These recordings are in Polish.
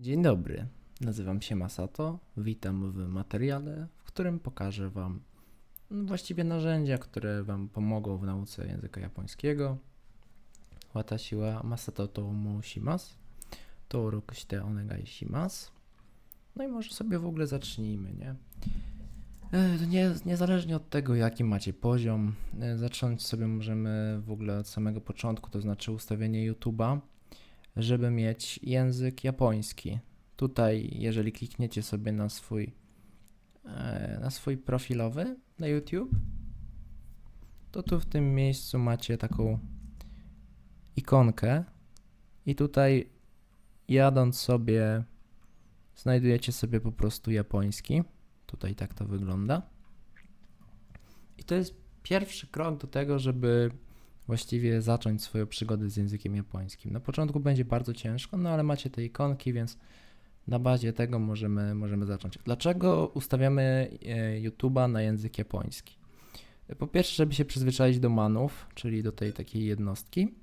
Dzień dobry, nazywam się Masato. Witam w materiale, w którym pokażę Wam no, właściwie narzędzia, które Wam pomogą w nauce języka japońskiego. Watashi wa Masato to mushimasu. Touroku shite onegai shimasu. No i może sobie w ogóle zacznijmy, nie? E, to Nie, niezależnie od tego, jaki macie poziom, e, zacząć sobie możemy w ogóle od samego początku, to znaczy ustawienie YouTube'a, żeby mieć język japoński. Tutaj, jeżeli klikniecie sobie na swój, e, na swój profilowy na YouTube, to tu w tym miejscu macie taką ikonkę i tutaj jadąc sobie znajdujecie sobie po prostu japoński. Tutaj tak to wygląda. I to jest pierwszy krok do tego, żeby właściwie zacząć swoją przygodę z językiem japońskim. Na początku będzie bardzo ciężko, no ale macie te ikonki, więc na bazie tego możemy, możemy zacząć. Dlaczego ustawiamy e, YouTube'a na język japoński? Po pierwsze, żeby się przyzwyczaić do manów, czyli do tej takiej jednostki.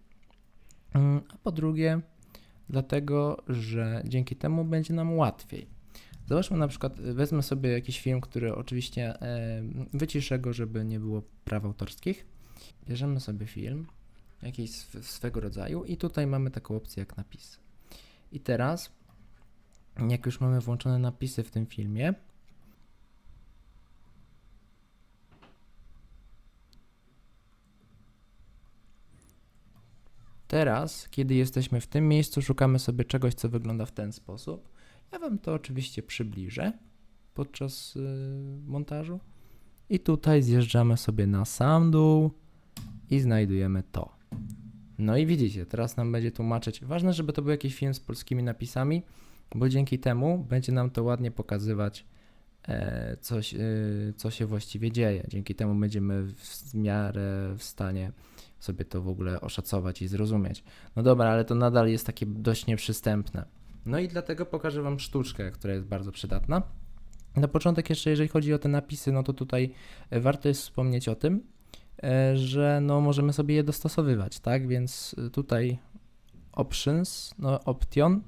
Mm, A po drugie, dlatego, że dzięki temu będzie nam łatwiej. Zobaczmy na przykład, wezmę sobie jakiś film, który oczywiście e, wyciszę go, żeby nie było praw autorskich. Bierzemy sobie film, jakiś sw- swego rodzaju i tutaj mamy taką opcję jak napisy. I teraz, jak już mamy włączone napisy w tym filmie, teraz, kiedy jesteśmy w tym miejscu, szukamy sobie czegoś, co wygląda w ten sposób. Ja Wam to oczywiście przybliżę podczas y, montażu. I tutaj zjeżdżamy sobie na sam dół i znajdujemy to. No i widzicie, teraz nam będzie tłumaczyć. Ważne, żeby to był jakiś film z polskimi napisami, bo dzięki temu będzie nam to ładnie pokazywać, e, coś, y, co się właściwie dzieje. Dzięki temu będziemy w, miarę w stanie sobie to w ogóle oszacować i zrozumieć. No dobra, ale to nadal jest takie dość nieprzystępne. No i dlatego pokażę Wam sztuczkę, która jest bardzo przydatna. Na początek jeszcze, jeżeli chodzi o te napisy, no to tutaj e, warto jest wspomnieć o tym, e, że no możemy sobie je dostosowywać, tak? Więc e, tutaj options, no option,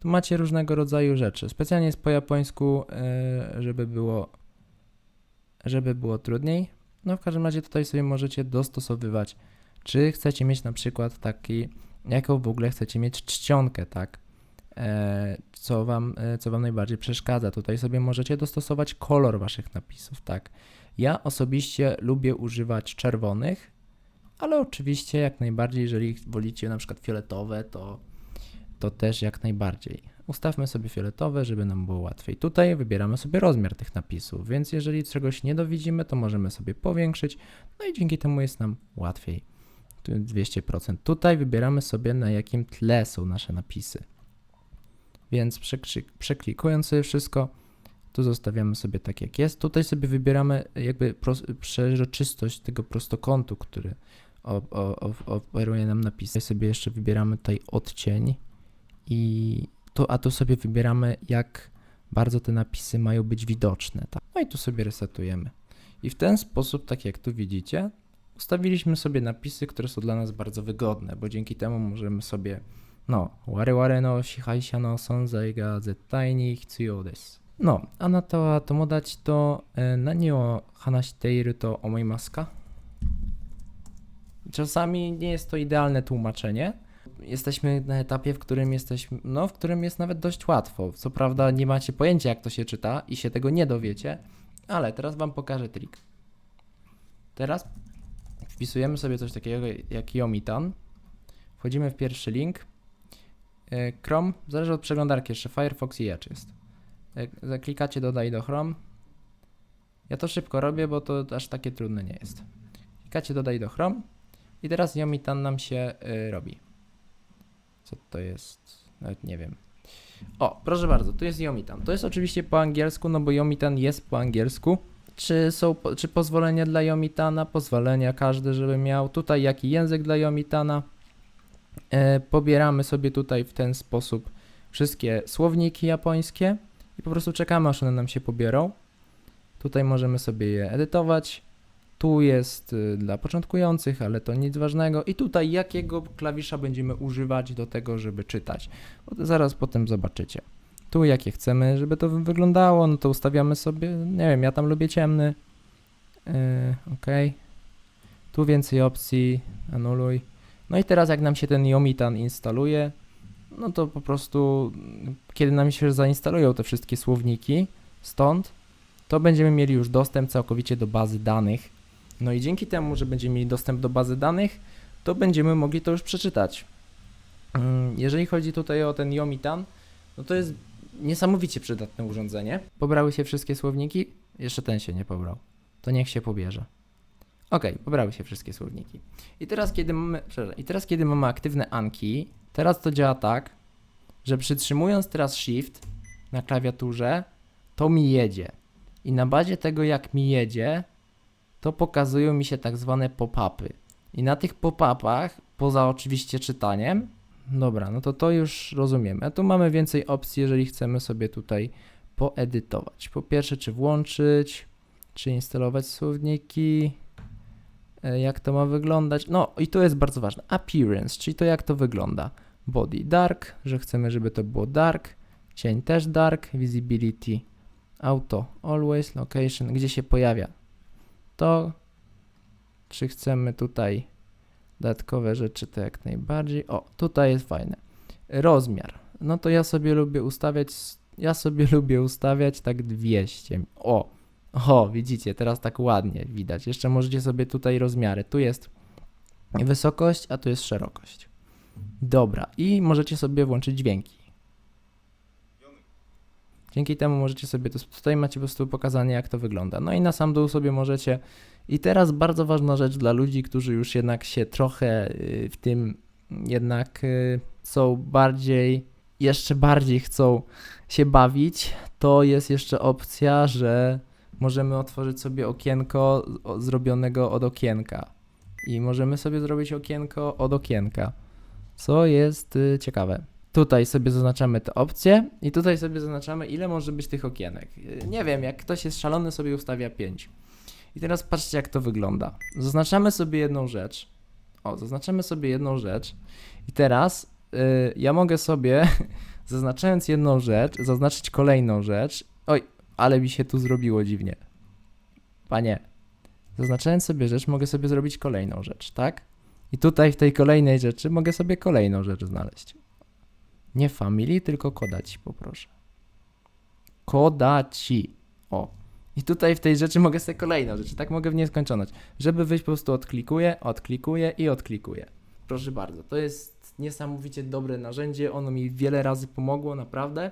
tu macie różnego rodzaju rzeczy. Specjalnie jest po japońsku, e, żeby było, żeby było trudniej. No w każdym razie tutaj sobie możecie dostosowywać, czy chcecie mieć na przykład taki, jaką w ogóle chcecie mieć czcionkę, tak? e, co wam, e, co wam najbardziej przeszkadza. Tutaj sobie możecie dostosować kolor waszych napisów, tak. Ja osobiście lubię używać czerwonych, ale oczywiście jak najbardziej, jeżeli wolicie na przykład fioletowe, to, to też jak najbardziej. Ustawmy sobie fioletowe, żeby nam było łatwiej. Tutaj wybieramy sobie rozmiar tych napisów, więc jeżeli czegoś nie dowidzimy, to możemy sobie powiększyć, no i dzięki temu jest nam łatwiej. Tu 200%. Tutaj wybieramy sobie na jakim tle są nasze napisy. Więc przeklikując sobie wszystko, tu zostawiamy sobie tak jak jest. Tutaj sobie wybieramy jakby przeźroczystość tego prostokątu, który operuje nam napis. Tutaj sobie jeszcze wybieramy tutaj odcień i tu, a tu sobie wybieramy jak bardzo te napisy mają być widoczne. Tak? No i tu sobie resetujemy. I w ten sposób, tak jak tu widzicie, ustawiliśmy sobie napisy, które są dla nas bardzo wygodne, bo dzięki temu możemy sobie no, ware ware no shihai no sonzai ga zettai ni hitsuyo desu. のあなたは友達と、えー何を話していると思いますか Czasami nie jest to idealne tłumaczenie. Jesteśmy na etapie, w którym jesteśmy, no, w którym jest nawet dość łatwo. Co prawda nie macie pojęcia, jak to się czyta i się tego nie dowiecie, ale teraz wam pokażę trik. Teraz wpisujemy sobie coś takiego jak Yomitan. Wchodzimy w pierwszy link, E, Chrome, zależy od przeglądarki, jeszcze Firefox i Edge jest. Jak zaklikacie dodaj do Chrome. Ja to szybko robię, bo to aż takie trudne nie jest. Klikacie dodaj do Chrome i teraz Yomitan nam się y, robi. Co to jest? Nawet nie wiem. O, proszę bardzo, tu jest Yomitan. To jest oczywiście po angielsku, no bo Yomitan jest po angielsku. Czy są, czy pozwolenia dla Yomitana? Pozwolenia każdy, żeby miał. Tutaj jaki język dla Yomitana? e, pobieramy sobie tutaj w ten sposób wszystkie słowniki japońskie i po prostu czekamy, aż one nam się pobiorą. Tutaj możemy sobie je edytować. Tu jest y, dla początkujących, ale to nic ważnego. I tutaj jakiego klawisza będziemy używać do tego, żeby czytać. Zaraz potem zobaczycie. Tu jakie chcemy, żeby to wy- wyglądało, no to ustawiamy sobie, nie wiem, ja tam lubię ciemny. Yy, ok. Tu więcej opcji, anuluj. No i teraz jak nam się ten Yomitan instaluje, no to po prostu kiedy nam się zainstalują te wszystkie słowniki stąd, to będziemy mieli już dostęp całkowicie do bazy danych. No i dzięki temu, że będziemy mieli dostęp do bazy danych, to będziemy mogli to już przeczytać. Mm, Jeżeli chodzi tutaj o ten Yomitan, no to jest niesamowicie przydatne urządzenie. Pobrały się wszystkie słowniki? Jeszcze ten się nie pobrał. To niech się pobierze. Ok, pobrały się wszystkie słowniki. I teraz, kiedy mamy, i teraz, kiedy mamy aktywne Anki, teraz to działa tak, że przytrzymując teraz Shift na klawiaturze, to mi jedzie. I na bazie tego, jak mi jedzie, to pokazują mi się tak zwane pop-upy. I na tych pop-upach, poza oczywiście czytaniem, dobra, no to to już rozumiemy. A tu mamy więcej opcji, jeżeli chcemy sobie tutaj poedytować. Po pierwsze, czy włączyć, czy instalować słowniki, e, jak to ma wyglądać. No i to jest bardzo ważne. Appearance, czyli to jak to wygląda. Body dark, że chcemy, żeby to było dark. Cień też dark. Visibility auto always location, gdzie się pojawia to. Czy chcemy tutaj dodatkowe rzeczy, to jak najbardziej. O, tutaj jest fajne. Rozmiar. No to ja sobie lubię ustawiać, ja sobie lubię ustawiać tak 200. O, o, widzicie, teraz tak ładnie widać. Jeszcze możecie sobie tutaj rozmiary. Tu jest wysokość, a tu jest szerokość. Dobra, i możecie sobie włączyć dźwięki. Dzięki temu możecie sobie, to, tutaj macie po prostu pokazanie jak to wygląda. No i na sam dół sobie możecie. I teraz bardzo ważna rzecz dla ludzi, którzy już jednak się trochę y, w tym jednak y, są bardziej, jeszcze bardziej chcą się bawić, to jest jeszcze opcja, że możemy otworzyć sobie okienko zrobionego od okienka. I możemy sobie zrobić okienko od okienka, co jest y, ciekawe. Tutaj sobie zaznaczamy te opcje i tutaj sobie zaznaczamy, ile może być tych okienek. Yy, Nie wiem, jak ktoś jest szalony, sobie ustawia 5. I teraz patrzcie, jak to wygląda. Zaznaczamy sobie jedną rzecz. O, zaznaczamy sobie jedną rzecz. I teraz yy, ja mogę sobie, zaznaczając jedną rzecz, zaznaczyć kolejną rzecz. Oj, ale mi się tu zrobiło dziwnie. Panie, zaznaczając sobie rzecz, mogę sobie zrobić kolejną rzecz, tak? I tutaj w tej kolejnej rzeczy mogę sobie kolejną rzecz znaleźć. Nie family, tylko kodaci poproszę. Kodaci. O. I tutaj w tej rzeczy mogę sobie kolejną rzecz, tak mogę w nieskończoność. Żeby wyjść po prostu odklikuję, odklikuję i odklikuję. Proszę bardzo, to jest niesamowicie dobre narzędzie, ono mi wiele razy pomogło, naprawdę,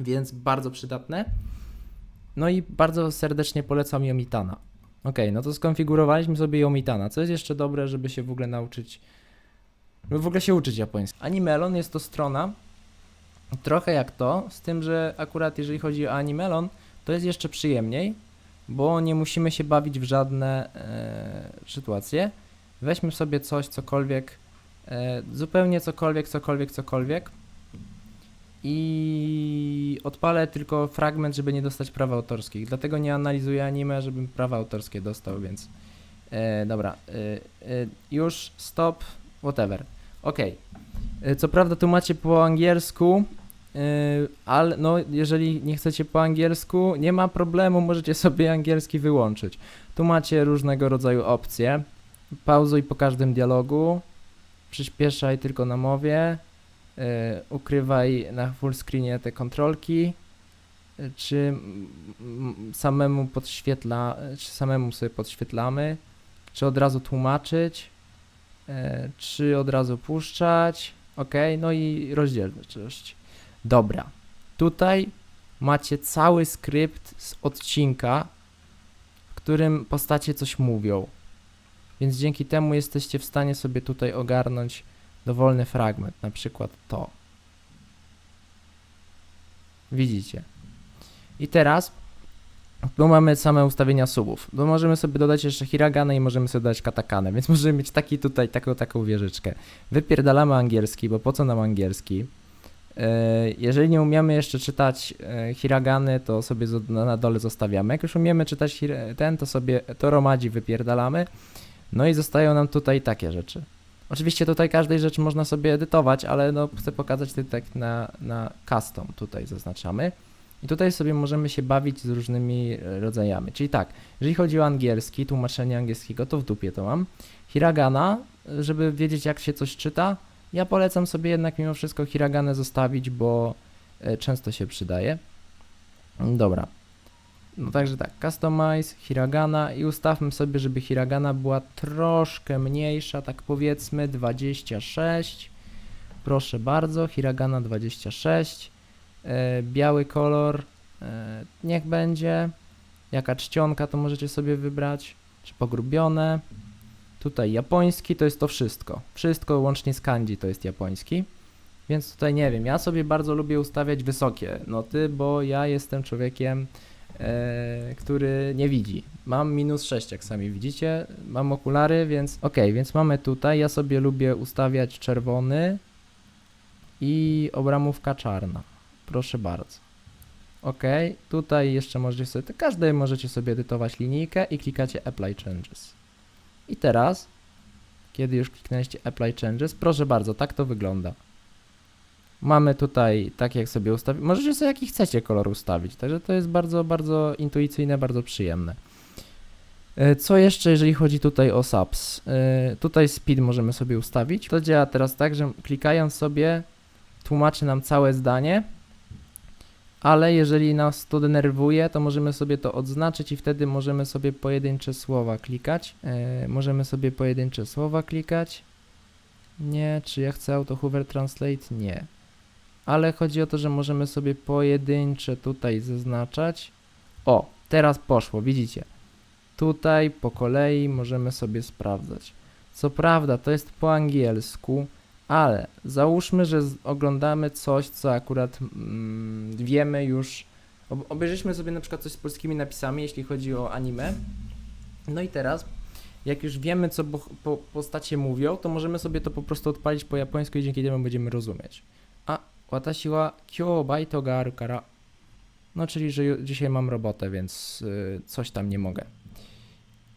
więc bardzo przydatne. No i bardzo serdecznie polecam Yomitana. Ok, no to skonfigurowaliśmy sobie Yomitana. Co jest jeszcze dobre, żeby się w ogóle nauczyć żeby w ogóle się uczyć japońskiego. Animelon jest to strona trochę jak to, z tym, że akurat jeżeli chodzi o Animelon, to jest jeszcze przyjemniej, bo nie musimy się bawić w żadne e, sytuacje. Weźmy sobie coś, cokolwiek, e, zupełnie cokolwiek, cokolwiek, cokolwiek i odpalę tylko fragment, żeby nie dostać praw autorskich. Dlatego nie analizuję anime, żebym prawa autorskie dostał, więc e, dobra, e, e, już stop, whatever. Okej. Y, Co prawda tu macie po angielsku, yy, ale no jeżeli nie chcecie po angielsku, nie ma problemu, możecie sobie angielski wyłączyć. Tu macie różnego rodzaju opcje. Pauzuj po każdym dialogu, przyspieszaj tylko na mowie, ukrywaj na full screenie te kontrolki, yy, czy samemu podświetla, czy samemu sobie podświetlamy, czy od razu tłumaczyć. E, czy od razu puszczać. Ok, no i rozdzielczość. Dobra. Tutaj macie cały skrypt z odcinka, w którym postacie coś mówią. Więc dzięki temu jesteście w stanie sobie tutaj ogarnąć dowolny fragment, na przykład to. Widzicie. I teraz tu mamy same ustawienia subów. Tu możemy sobie dodać jeszcze hiragane i możemy sobie dodać katakanę, więc możemy mieć taki tutaj, taką, taką wieżyczkę. Wypierdalamy angielski, bo po co nam angielski? E, Jeżeli nie umiemy jeszcze czytać e, hiragany, to sobie na dole zostawiamy. Jak już umiemy czytać ten, to sobie to romadzi wypierdalamy. No i zostają nam tutaj takie rzeczy. Oczywiście tutaj każdej rzeczy można sobie edytować, ale no chcę pokazać tutaj tak na, na custom tutaj zaznaczamy. I tutaj sobie możemy się bawić z różnymi e, rodzajami. Czyli tak, jeżeli chodzi o angielski, tłumaczenie angielskiego, to w dupie to mam. Hiragana, żeby wiedzieć jak się coś czyta, ja polecam sobie jednak mimo wszystko hiraganę zostawić, bo e, często się przydaje. Dobra. No także tak, customize, hiragana i ustawmy sobie, żeby hiragana była troszkę mniejsza, tak powiedzmy 26. Proszę bardzo, hiragana 26. E, biały kolor e, niech będzie. Jaka czcionka to możecie sobie wybrać, czy pogrubione. Tutaj japoński to jest to wszystko. Wszystko łącznie z kanji to jest japoński. Więc tutaj nie wiem, ja sobie bardzo lubię ustawiać wysokie noty, bo ja jestem człowiekiem, który nie widzi. Mam minus 6, jak sami widzicie, mam okulary, więc ok, więc mamy tutaj, ja sobie lubię ustawiać czerwony i obramówka czarna. Proszę bardzo. Ok, tutaj jeszcze możecie sobie, każdej możecie sobie edytować linijkę i klikacie Apply Changes. I teraz, kiedy już kliknęliście Apply Changes, proszę bardzo, tak to wygląda. Mamy tutaj, tak jak sobie ustawić, możecie sobie jaki chcecie kolor ustawić, także to jest bardzo, bardzo intuicyjne, bardzo przyjemne. E, Co jeszcze, jeżeli chodzi tutaj o subs? E, Tutaj speed możemy sobie ustawić. To działa teraz tak, że klikając sobie tłumaczy nam całe zdanie, ale jeżeli nas to denerwuje, to możemy sobie to odznaczyć i wtedy możemy sobie pojedyncze słowa klikać. E, możemy sobie pojedyncze słowa klikać. Nie, czy ja chcę auto hover translate? Nie. Ale chodzi o to, że możemy sobie pojedyncze tutaj zaznaczać. O, teraz poszło, widzicie. Tutaj po kolei możemy sobie sprawdzać. Co prawda to jest po angielsku, ale załóżmy, że oglądamy coś, co akurat mm, wiemy już. Ob- obejrzyjmy sobie na przykład coś z polskimi napisami, jeśli chodzi o anime. No i teraz, jak już wiemy, co boh- po, postacie mówią, to możemy sobie to po prostu odpalić po japońsku i dzięki temu będziemy rozumieć. Watashi wa kyou baito ga aru kara. No, czyli, że dzisiaj mam robotę, więc y, coś tam nie mogę.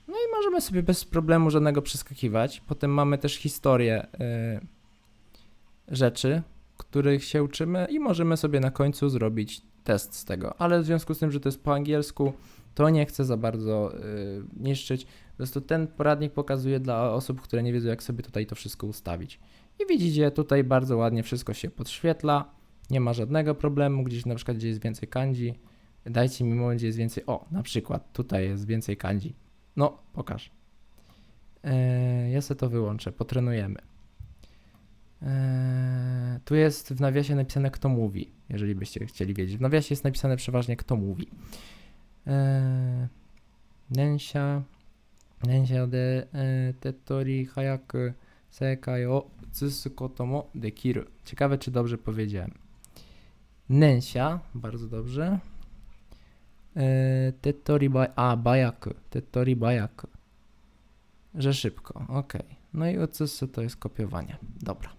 No i możemy sobie bez problemu żadnego przeskakiwać. Potem mamy też historię y, rzeczy, których się uczymy i możemy sobie na końcu zrobić test z tego. Ale w związku z tym, że to jest po angielsku, to nie chcę za bardzo y, niszczyć. Po prostu ten poradnik pokazuje dla osób, które nie wiedzą, jak sobie tutaj to wszystko ustawić. I widzicie, tutaj bardzo ładnie wszystko się podświetla. Nie ma żadnego problemu, gdzieś na przykład, gdzie jest więcej kanji. Dajcie mi moment, gdzie jest więcej. O, na przykład tutaj jest więcej kanji. No, pokaż. Eee, ja sobie to wyłączę, potrenujemy. Eee, tu jest w nawiasie napisane kto mówi, jeżeli byście chcieli wiedzieć. W nawiasie jest napisane przeważnie kto mówi. Eee, Nensha, nensha de e, tettori hayaku sekai o utsusu koto mo dekiru. Ciekawe, czy dobrze powiedziałem. Nensha, bardzo dobrze. Tettori ba a, bayaku, tettori bayaku. Że szybko, ok. No i utsusu to jest kopiowanie. Dobra.